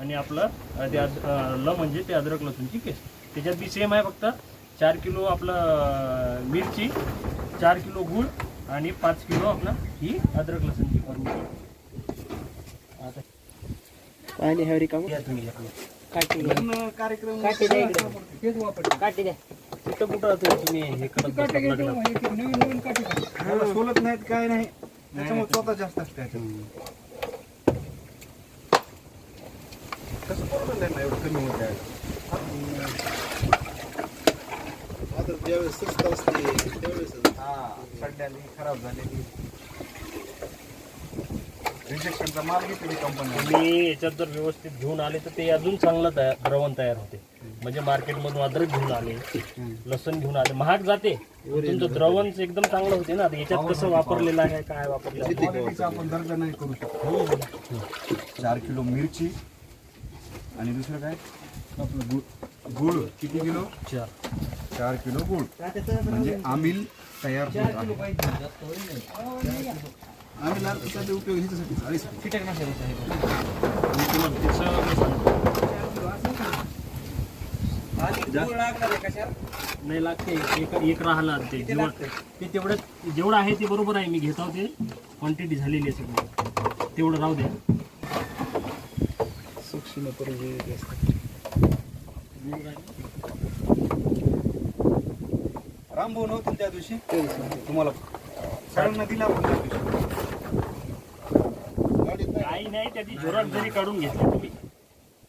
आणि आपलं अं, ते ल म्हणजे ते अद्रक लसूणची पेस्ट. त्याच्यात बी सेम आहे फक्त चार किलो आपलं मिरची चार किलो गूळ आणि पाच किलो आपलं ही अद्रक लसूणची फॉर्मेशन आता पाणी ह्यावरी काम या तुम्ही घ्या. कार्यक्रम काठी तेच वापरते काठी द्या. तिथं कुठं तुम्ही- हे करत बसतात लग्नात? सोलत नाहीत काय नाही. त्याच्यामुळे स्वतः जास्त असते परवडलं त्यांना एवढं कमी होत आहे आता ज्यावेळेस स्वस्त असते त्यावेळेस हा सड्याली खराब झालेली रिजेक्शनचा माल घेतली कंपनी तुम्ही याच्यात जर व्यवस्थित घेऊन आले तर ते अजून चांगलं तयार द्रवण तयार होते. म्हणजे मार्केटमधून अद्रक घेऊन आले लसूण घेऊन आले. महाग जाते. तुमचं द्रवण एकदम चांगलं होते ना. याच्यात कसं वापरलेलं आहे काय वापरलेलं क्वालिटीचा आपण दर्जा नाही करू शकतो. चार किलो मिरची आणि दुसरं काय? आपलं गुळ गुळ किती किलो? चार. चार किलो गुळ. म्हणजे आमिल तयार होत आहे. आमिल उपयोग ह्याच्यासाठी. नाही लागते. एक एक राहिला ते जेवढं ते तेवढं जेवढं आहे ते बरोबर आहे. मी घेतो ते क्वांटिटी झालेली आहे सगळी. तेवढं राहू द्या सूक्ष्म परजीवी रामभाऊ नव्हते ना त्या दिवशी? तुम्हाला सगळ्यांना दिला आपण त्या दिवशी. काही नाही त्याची जोरात जरी काढून घेतली तुम्ही.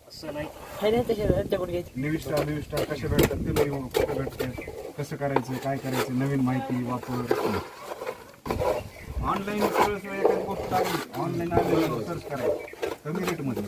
असं नाही. निविष्ठा निविष्ठा कसे भेटतात? ते नाही कुठे भेटते? कसं करायचं काय करायचं? नवीन माहिती वापर. ऑनलाईन एखादी गोष्ट टाकली ऑनलाईन आलेलं सर्च करायचं. कमी रेटमध्ये